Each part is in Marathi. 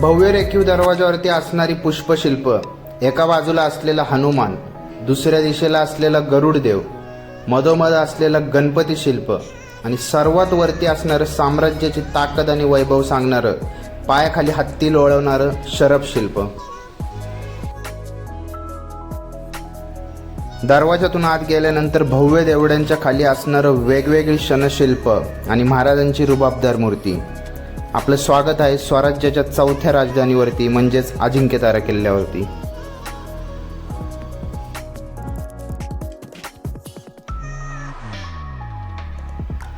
भव्य रेखीव दरवाजावरती असणारी पुष्पशिल्प एका बाजूला असलेला हनुमान दुसऱ्या दिशेला असलेला गरुड देव मधोमध असलेलं गणपती शिल्प आणि सर्वात वरती असणारं साम्राज्याची ताकद आणि वैभव सांगणारं पायाखाली हत्ती लोळवणारं शरभ शिल्प. दरवाजातून आत गेल्यानंतर भव्य देवड्यांच्या खाली असणारं वेगवेगळी शनशिल्प आणि महाराजांची रुबाबदार मूर्ती. आपलं स्वागत आहे स्वराज्याच्या चौथ्या राजधानीवरती म्हणजेच अजिंक्यतारा किल्ल्यावरती.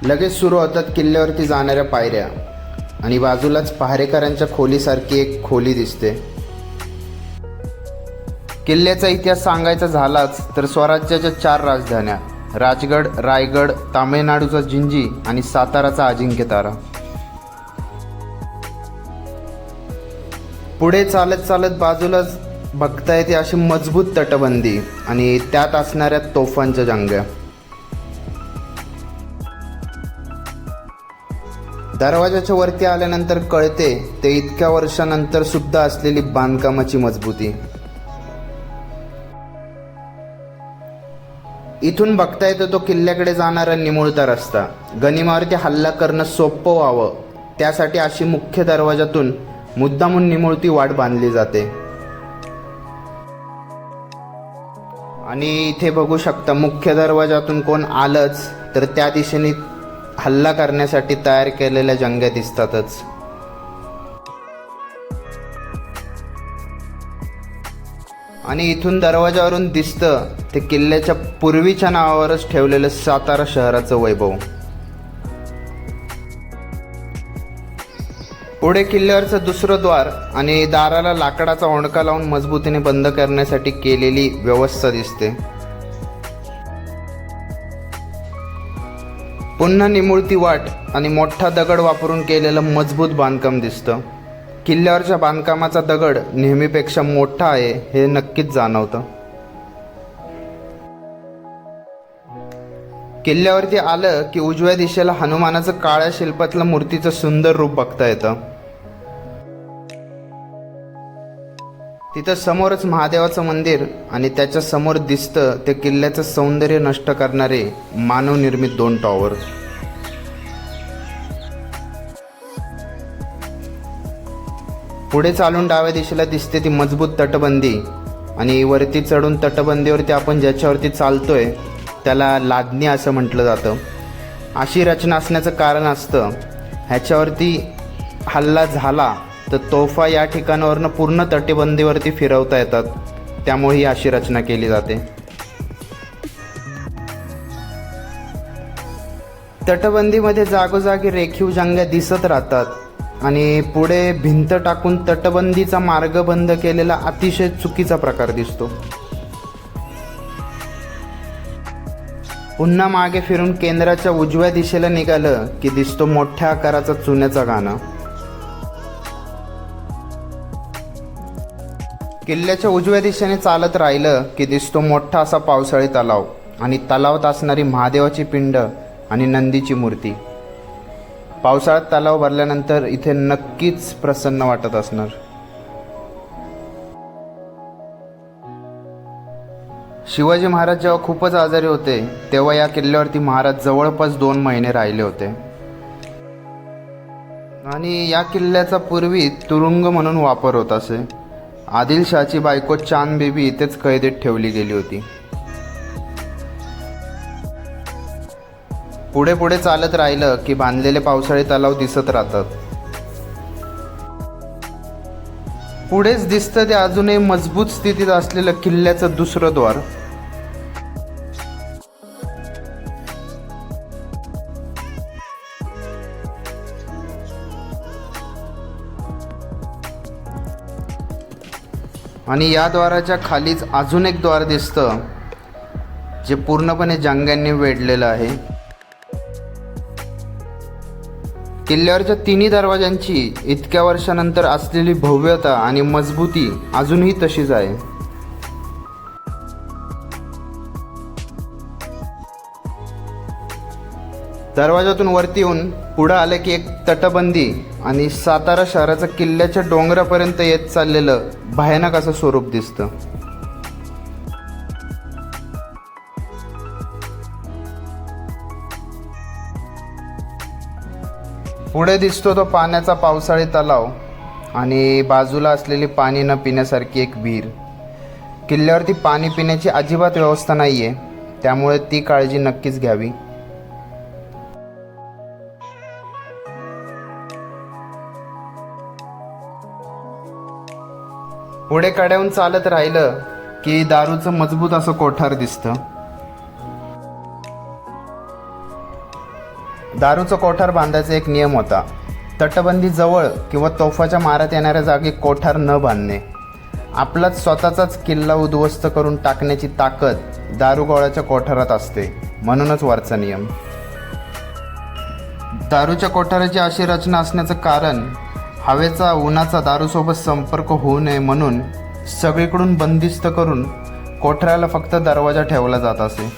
लगेच सुरू होतात किल्ल्यावरती जाणाऱ्या पायऱ्या. आणि बाजूलाच पहारेकरांच्या खोलीसारखी एक खोली दिसते. किल्ल्याचा इतिहास सांगायचा झालाच तर स्वराज्याच्या चार राजधान्या राजगड रायगड तामिळनाडूचा जिंजी आणि साताराचा अजिंक्यतारा. पुढे चालत चालत बाजूलाच बघता येते अशी मजबूत तटबंदी आणि त्यात असणाऱ्या तोफांच्या जंग्या दरवाजाच्या वरती आल्यानंतर कळते ते इतक्या वर्षानंतर सुद्धा असलेली बांधकामाची मजबूती. इथून बघता येतो तो किल्ल्याकडे जाणारा निमुळता रस्ता. गनिमावरती हल्ला करणं सोपं व्हावं. त्यासाठी अशी मुख्य दरवाजातून मुद्दामून निमुळती वाट बांधली जाते. आणि इथे बघू शकता मुख्य दरवाजातून कोण आलंच तर त्या दिशेने हल्ला करण्यासाठी तयार केलेल्या जंग्या दिसतातच. आणि इथून दरवाजावरून दिसतं ते किल्ल्याच्या पूर्वीच्या नावावरच ठेवलेलं सातारा शहराचं वैभव. पुढे किल्ल्यावरचं दुसरं द्वार आणि दाराला लाकडाचा ओंडका लावून मजबूतीने बंद करण्यासाठी केलेली व्यवस्था दिसते. पुन्हा निमुळती वाट आणि मोठा दगड वापरून केलेलं मजबूत बांधकाम दिसतं. किल्ल्यावरच्या बांधकामाचा दगड नेहमीपेक्षा मोठा आहे हे नक्कीच जाणवतं. किल्ल्यावरती आलं की उजव्या दिशेला हनुमानाचं काळ्या शिल्पातलं मूर्तीचं सुंदर रूप बघता येतं. तिथं समोरच महादेवाचं मंदिर आणि त्याच्यासमोर दिसतं ते किल्ल्याचं सौंदर्य नष्ट करणारे मानवनिर्मित दोन टॉवर पुढे चालून डाव्या दिशेला दिसते ती मजबूत तटबंदी आणि वरती चढून तटबंदीवरती आपण ज्याच्यावरती चालतोय त्याला लादणी असं म्हटलं जातं. अशी रचना असण्याचं कारण असतं ह्याच्यावरती हल्ला झाला तर तोफा या ठिकाणावरनं पूर्ण तटबंदीवरती फिरवता येतात. त्यामुळे ही अशी रचना केली जाते. तटबंदीमध्ये जागोजागी रेखीव जंग्या दिसत राहतात आणि पुढे भिंत टाकून तटबंदीचा मार्ग बंद केलेला अतिशय चुकीचा प्रकार दिसतो. पुन्हा मागे फिरून केंद्राच्या उजव्या दिशेला निघालं की दिसतो मोठ्या आकाराचा चुन्याचा गाणं. किल्ल्याच्या उजव्या दिशेने चालत राहिलं की दिसतो मोठा असा पावसाळी तलाव आणि तलावात असणारी महादेवाची पिंड आणि नंदीची मूर्ती. पावसाळ्यात तलाव भरल्यानंतर इथे नक्कीच प्रसन्न वाटत असणार. शिवाजी महाराज जेव्हा खूपच आजारी होते तेव्हा या किल्ल्यावरती महाराज जवळपास दोन महिने राहिले होते. आणि या किल्ल्याचा पूर्वी तुरुंग म्हणून वापर होत असे. आदिलशहाची बायको चांद बेबी इथेच कैदेत ठेवली गेली होती. पुढे पुढे चालत राहिलं की बांधलेले पावसाळी तलाव दिसत राहतात. पुढेच दिसतं ते अजूनही मजबूत स्थितीत असलेलं किल्ल्याचं दुसरं द्वार. आणि या द्वाराच्या खालीच अजून एक द्वार दिसतं जे पूर्णपणे जंग्यांनी वेढलेलं आहे. किल्ल्यावरच्या तिन्ही दरवाजांची इतक्या वर्षानंतर असलेली भव्यता आणि मजबूती अजूनही तशीच आहे. दरवाजातून वरती येऊन पुढं आलं की एक तटबंदी आणि सातारा शहराचं किल्ल्याच्या डोंगरापर्यंत येत चाललेलं भयानक असं स्वरूप दिसतं. पुढे दिसतो तो पाण्याचा पावसाळी तलाव आणि बाजूला असलेली पाणी न पिण्यासारखी एक विहीर. किल्ल्यावरती पाणी पिण्याची अजिबात व्यवस्था नाही आहे त्यामुळे ती काळजी नक्कीच घ्यावी. पुढे कड्याहून चालत राहिलं की दारूचं मजबूत असं कोठार दिसतं. दारूचं कोठार बांधायचा एक नियम होता. तटबंदी जवळ किंवा तोफाच्या मारात येणाऱ्या जागी कोठार न बांधणे. आपलाच स्वतःचाच किल्ला उद्ध्वस्त करून टाकण्याची ताकद दारुगोळाच्या कोठारात असते म्हणूनच वरचा नियम. दारूच्या कोठाराची अशी रचना असण्याचं कारण हवेचा उन्हाचा दारूसोबत संपर्क होऊ नये म्हणून सगळीकडून बंदिस्त करून कोठऱ्याला फक्त दरवाजा ठेवला जात असे.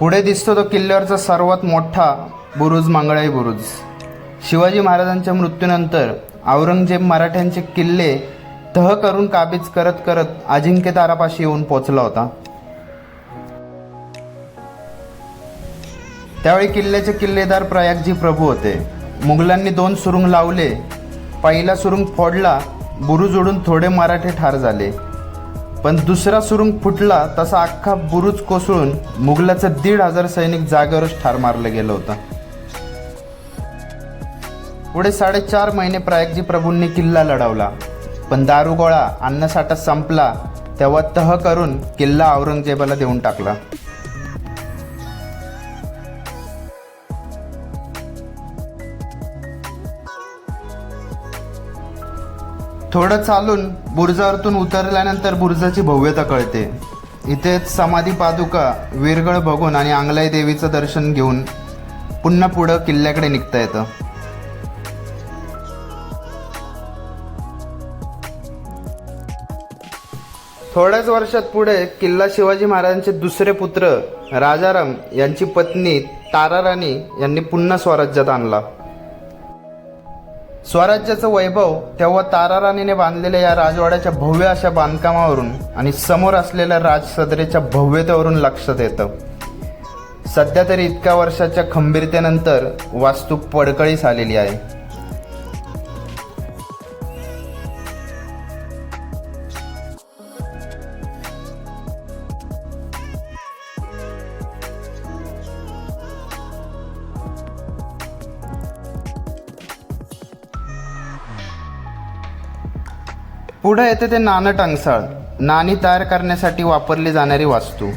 पुढे दिसतो तो किल्ल्यावरचा सर्वात मोठा बुरुज मांगळाई बुरुज. शिवाजी महाराजांच्या मृत्यूनंतर औरंगजेब मराठ्यांचे किल्ले तह करून काबीज करत करत अजिंक्य तारापाशी येऊन पोचला होता. त्यावेळी किल्ल्याचे किल्लेदार प्रयागजी प्रभू होते. मुघलांनी दोन सुरुंग लावले. पहिला सुरुंग फोडला बुरुज उडून थोडे मराठे ठार झाले. पण दुसरा सुरुंग फुटला तसा अख्खा बुरुज कोसळून मुघलाचं दीड हजार सैनिक जागेवरच ठार मारलं गेलं होतं. पुढे साडेचार महिने प्रयागजी प्रभूंनी किल्ला लढवला. पण दारुगोळा अन्नसाठा संपला तेव्हा तह करून किल्ला औरंगजेबाला देऊन टाकला. थोडं चालून बुर्जावरतून उतरल्यानंतर बुर्जाची भव्यता कळते. इथेच समाधी पादुका वीरगळ बघून आणि आंगलाई देवीचं दर्शन घेऊन पुन्हा पुढं किल्ल्याकडे निघता येतं. थोड्याच वर्षात पुढे किल्ला शिवाजी महाराजांचे दुसरे पुत्र राजाराम यांची पत्नी ताराराणी यांनी पुन्हा स्वराज्यात आणला. स्वराज्याचं वैभव तेव्हा ताराराणीने बांधलेल्या या राजवाड्याच्या भव्य अशा बांधकामावरून आणि समोर असलेल्या राजसदरेच्या भव्यतेवरून लक्षात येतं. सध्या तरी इतक्या वर्षाच्या खंबीरतेनंतर वास्तू पडकळीस आलेली आहे. पुढे येते ते नाणं टंगसाळ. नाणी तयार करण्यासाठी वापरली जाणारी वास्तू.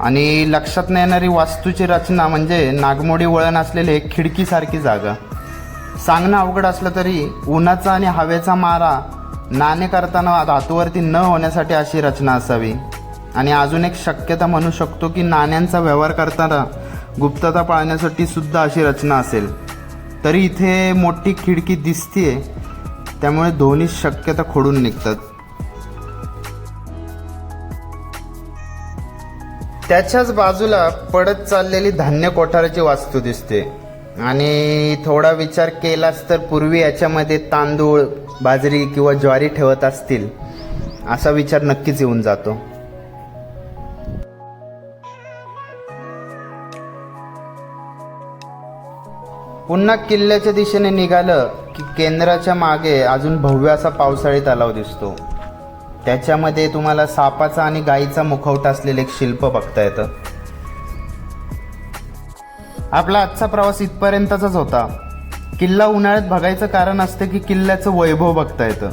आणि लक्षात न येणारी वास्तूची रचना म्हणजे नागमोडी वळण असलेली एक खिडकीसारखी जागा. सांगणं अवघड असलं तरी उन्हाचा आणि हवेचा मारा नाणे करताना धातूवरती न होण्यासाठी अशी रचना असावी. आणि अजून एक शक्यता म्हणू शकतो की नाण्यांचा व्यवहार करताना गुप्तता पाळण्यासाठी सुद्धा अशी रचना असेल. तरी इथे मोठी खिडकी दिसतीये. त्यामुळे दोन्ही शक्यता खोडून निघतात. त्याच्याच बाजूला पडत चाललेली धान्य कोठाराची वास्तू दिसते. आणि थोडा विचार केलास तर पूर्वी याच्यामध्ये तांदूळ बाजरी किंवा ज्वारी ठेवत असतील असा विचार नक्कीच येऊन जातो. पुन्हा किल्ल्याच्या दिशेने निघालं की केंद्राच्या मागे अजून भव्य असा पावसाळी तलाव दिसतो. त्याच्यामध्ये तुम्हाला सापाचा आणि गाईचा मुखवटा असलेलं एक शिल्प बघता येतं. आपला आजचा प्रवास इथपर्यंतचाच होता. किल्ला उन्हाळ्यात बघायचं कारण असतं की किल्ल्याचं वैभव बघता येतं.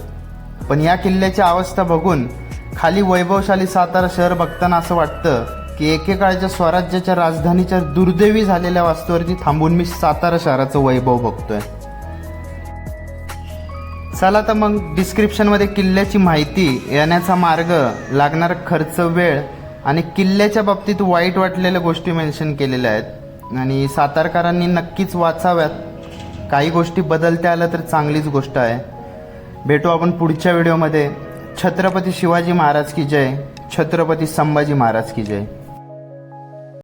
पण या किल्ल्याची अवस्था बघून खाली वैभवशाली सातारा शहर बघताना असं वाटतं की एकेकाळच्या स्वराज्याच्या राजधानीच्या दुर्दैवी झालेल्या वास्तूवरती थांबून मी सातारा शहराचं वैभव बघतोय. चला तर मग डिस्क्रिप्शनमध्ये किल्ल्याची माहिती येण्याचा मार्ग लागणारा खर्च वेळ आणि किल्ल्याच्या बाबतीत वाईट वाटलेल्या गोष्टी मेन्शन केलेल्या आहेत. आणि सातारकरांनी नक्कीच वाचाव्यात. काही गोष्टी बदलत्या आल्या तर चांगलीच गोष्ट आहे. भेटू आपण पुढच्या व्हिडिओमध्ये. छत्रपती शिवाजी महाराज की जय. छत्रपती संभाजी महाराज की जय.